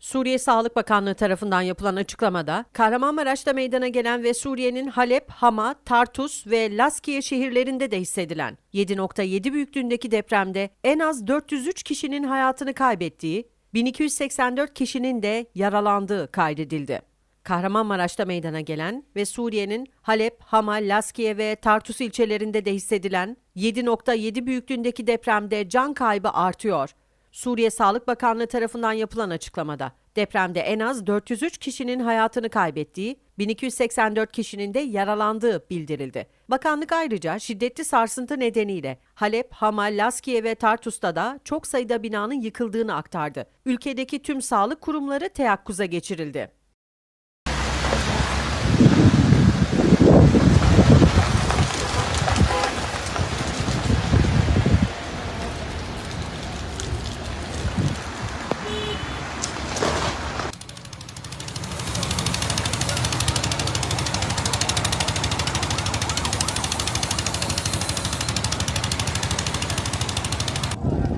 Suriye Sağlık Bakanlığı tarafından yapılan açıklamada, Kahramanmaraş'ta meydana gelen ve Suriye'nin Halep, Hama, Tartus ve Laskiye şehirlerinde de hissedilen 7.7 büyüklüğündeki depremde en az 403 kişinin hayatını kaybettiği, 1284 kişinin de yaralandığı kaydedildi. Kahramanmaraş'ta meydana gelen ve Suriye'nin Halep, Hama, Laskiye ve Tartus ilçelerinde de hissedilen 7.7 büyüklüğündeki depremde can kaybı artıyor. Suriye Sağlık Bakanlığı tarafından yapılan açıklamada depremde en az 403 kişinin hayatını kaybettiği, 1284 kişinin de yaralandığı bildirildi. Bakanlık ayrıca şiddetli sarsıntı nedeniyle Halep, Hama, Laskiye ve Tartus'ta da çok sayıda binanın yıkıldığını aktardı. Ülkedeki tüm sağlık kurumları teyakkuza geçirildi.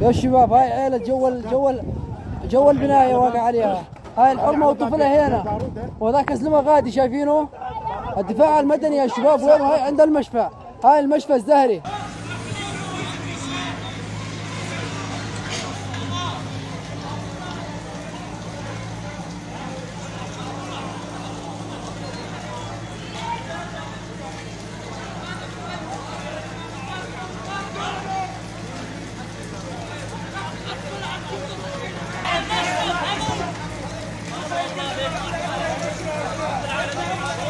يا شباب هاي عيلة جو جو جو البناية واقع عليها. هاي الحرمة وطفلها هنا. وذاك أسلمة غادي شايفينه؟ الدفاع المدني يا شباب وين؟ هاي عند المشفى. هاي المشفى الزهري.